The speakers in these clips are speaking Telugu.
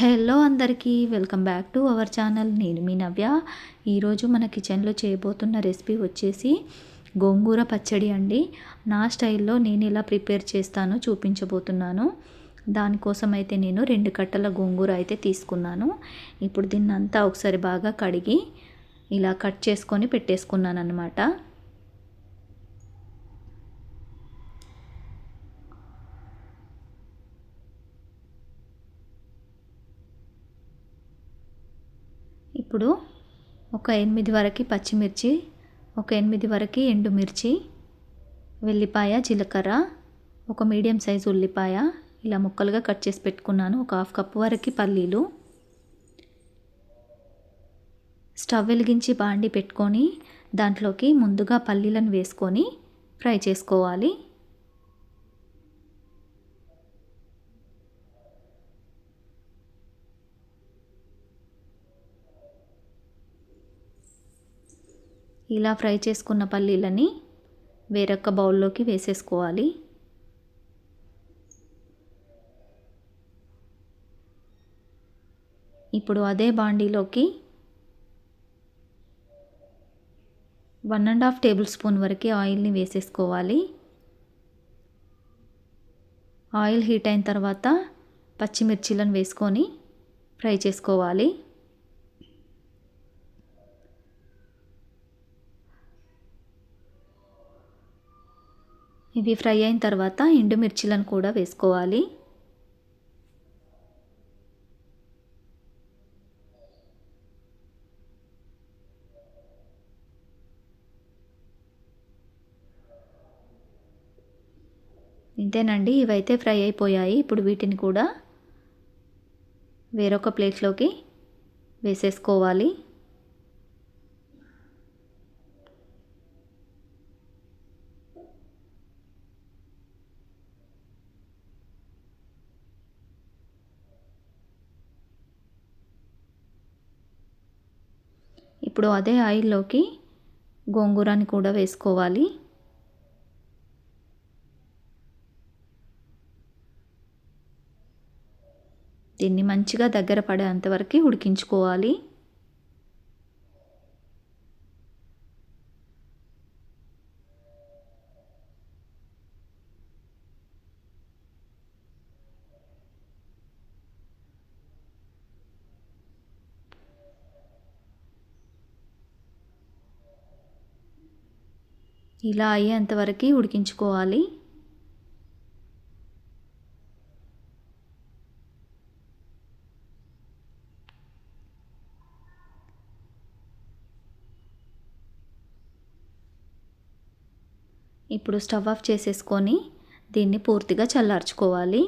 హలో అందరికీ welcome back to our channel. నేను మీ నవ్య. ఈరోజు మన కిచెన్లో చేయబోతున్న రెసిపీ వచ్చేసి గోంగూర పచ్చడి అండి. నా స్టైల్లో నేను ఎలా ప్రిపేర్ చేస్తానో చూపించబోతున్నాను. దానికోసం అయితే నేను రెండు కట్టల గోంగూర అయితే తీసుకున్నాను. ఇప్పుడు దీన్నంతా ఒకసారి బాగా కడిగి ఇలా కట్ చేసుకొని పెట్టేసుకున్నాను అనమాట ఇప్పుడు ఒక ఎనిమిది వరకు పచ్చిమిర్చి ఒక ఎనిమిది వరకు ఎండుమిర్చి వెల్లిపాయ జీలకర్ర ఒక మీడియం సైజు ఉల్లిపాయ ఇలా ముక్కలుగా కట్ చేసి పెట్టుకున్నాను. ఒక హాఫ్ కప్ వరకు పల్లీలు. స్టవ్ వెలిగించి బాండి పెట్టుకొని దాంట్లోకి ముందుగా పల్లీలను వేసుకొని ఫ్రై చేసుకోవాలి. ఇలా ఫ్రై చేసుకున్న పల్లీలని వేరొక బౌల్లోకి వేసేసుకోవాలి. ఇప్పుడు అదే బాండీలోకి one and half tablespoon వరకు ఆయిల్ని వేసేసుకోవాలి. ఆయిల్ హీట్ అయిన తర్వాత పచ్చిమిర్చిలను వేసుకొని ఫ్రై చేసుకోవాలి. ఇవి ఫ్రై అయిన తర్వాత ఎండుమిర్చిలను కూడా వేసుకోవాలి. ఇంతేనండి ఇవైతే ఫ్రై అయిపోయాయి. ఇప్పుడు వీటిని కూడా వేరొక ప్లేట్లోకి వేసేసుకోవాలి. ఇప్పుడు అదే ఆయిల్లోకి గోంగూరని కూడా వేసుకోవాలి. దీన్ని మంచిగా దగ్గర పడేంతవరకు ఉడికించుకోవాలి. ఇలా అయ్యేంతవరకు ఉడికించుకోవాలి. ఇప్పుడు స్టవ్ ఆఫ్ చేసేసుకొని దీన్ని పూర్తిగా చల్లార్చుకోవాలి.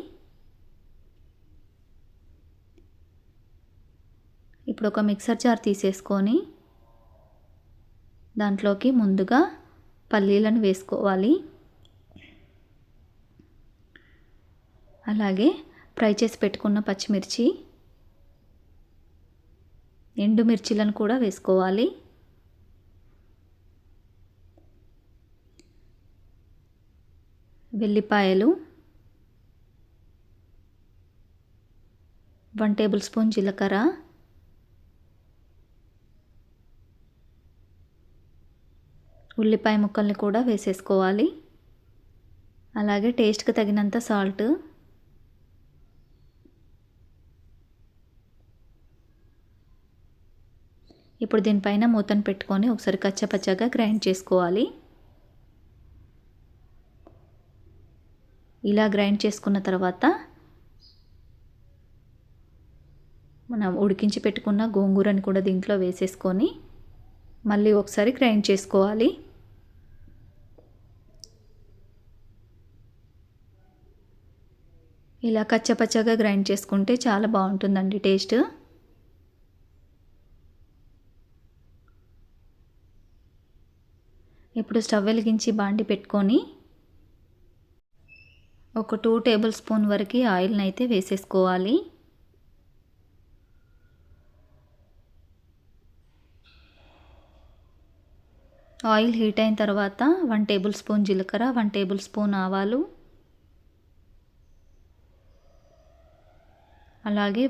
ఇప్పుడు ఒక మిక్సర్ జార్ తీసేసుకొని దాంట్లోకి ముందుగా పల్లీలను వేసుకోవాలి. అలాగే ఫ్రై చేసి పెట్టుకున్న పచ్చిమిర్చి ఎండుమిర్చిలను కూడా వేసుకోవాలి. వెల్లిపాయలు వన్ టేబుల్ స్పూన్ జీలకర్ర ఉల్లిపాయ ముక్కల్ని కూడా వేసేసుకోవాలి. అలాగే టేస్ట్కి తగినంత సాల్ట్. ఇప్పుడు దీనిపైన మూతను పెట్టుకొని ఒకసారి కచ్చపచ్చగా గ్రైండ్ చేసుకోవాలి. ఇలా గ్రైండ్ చేసుకున్న తర్వాత మనం ఉడికించి పెట్టుకున్న గోంగూరని కూడా దీంట్లో వేసేసుకొని మళ్ళీ ఒకసారి గ్రైండ్ చేసుకోవాలి. ఇలా కచ్చపచ్చగా గ్రైండ్ చేసుకుంటే చాలా బాగుంటుందండి టేస్ట్. ఇప్పుడు స్టవ్ వెలిగించి బాండి పెట్టుకొని ఒక టూ టేబుల్ స్పూన్ వరకు ఆయిల్ని అయితే వేసేసుకోవాలి. ఆయిల్ హీట్ అయిన తర్వాత వన్ టేబుల్ స్పూన్ జీలకర్ర వన్ టేబుల్ స్పూన్ ఆవాలు అలాగే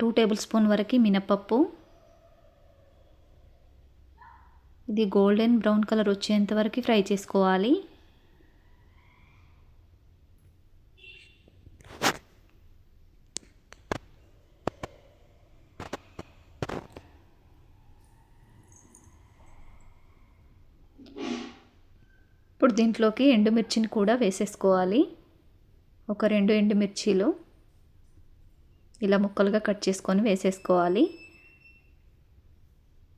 టూ టేబుల్ స్పూన్ వరకు మినపప్పు. ఇది గోల్డెన్ బ్రౌన్ కలర్ వచ్చేంత వరకు ఫ్రై చేసుకోవాలి. ఇప్పుడు దీంట్లోకి ఎండుమిర్చిని కూడా వేసేసుకోవాలి. ఒక రెండు ఎండుమిర్చీలు. ఇలా ముక్కలుగా కట్ చేసుకొని వేసేసుకోవాలి.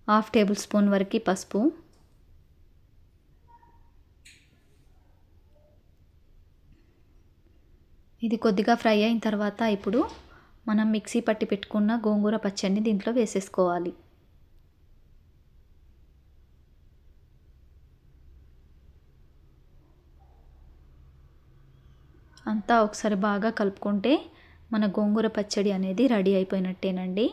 హాఫ్ టేబుల్ స్పూన్ వరకు పసుపు. ఇది కొద్దిగా ఫ్రై అయిన తర్వాత ఇప్పుడు మనం మిక్సీ పట్టి పెట్టుకున్న గోంగూర పచ్చడిని దీంట్లో వేసేసుకోవాలి. అంతా ఒకసారి బాగా కలుపుకుంటే మన గోంగూర పచ్చడి అనేది రెడీ అయిపోయినట్టేనండి.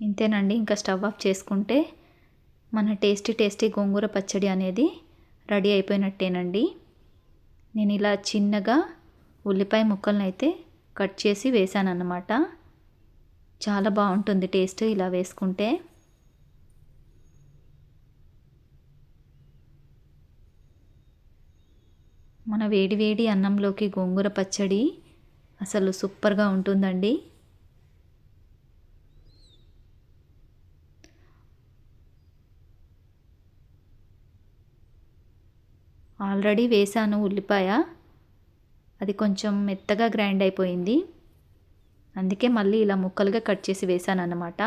ఇంతేనండి ఇంకా స్టవ్ ఆఫ్ చేసుకుంటే మన టేస్టీ టేస్టీ గోంగూర పచ్చడి అనేది రెడీ అయిపోయినట్టేనండి. నేను ఇలా చిన్నగా ఉల్లిపాయ ముక్కలను అయితే కట్ చేసి వేసాను అన్నమాట చాలా బాగుంటుంది టేస్ట్ ఇలా వేసుకుంటే. మన వేడి వేడి అన్నంలోకి గోంగూర పచ్చడి అసలు సూపర్గా ఉంటుందండి. ఆల్రెడీ వేసాను ఉల్లిపాయ. అది కొంచెం మెత్తగా గ్రైండ్ అయిపోయింది. అందుకే మళ్ళీ ఇలా ముక్కలుగా కట్ చేసి వేసాను అన్నమాట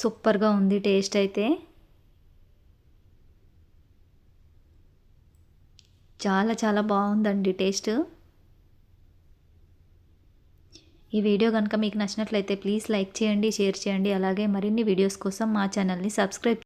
సూపర్గా ఉంది టేస్ట్ అయితే. చాలా చాలా బాగుందండి టేస్ట్. ఈ వీడియో కనుక మీకు నచ్చినట్లయితే ప్లీజ్ లైక్ చేయండి షేర్ చేయండి అలాగే మరిన్ని వీడియోస్ కోసం మా ఛానల్ని సబ్స్క్రైబ్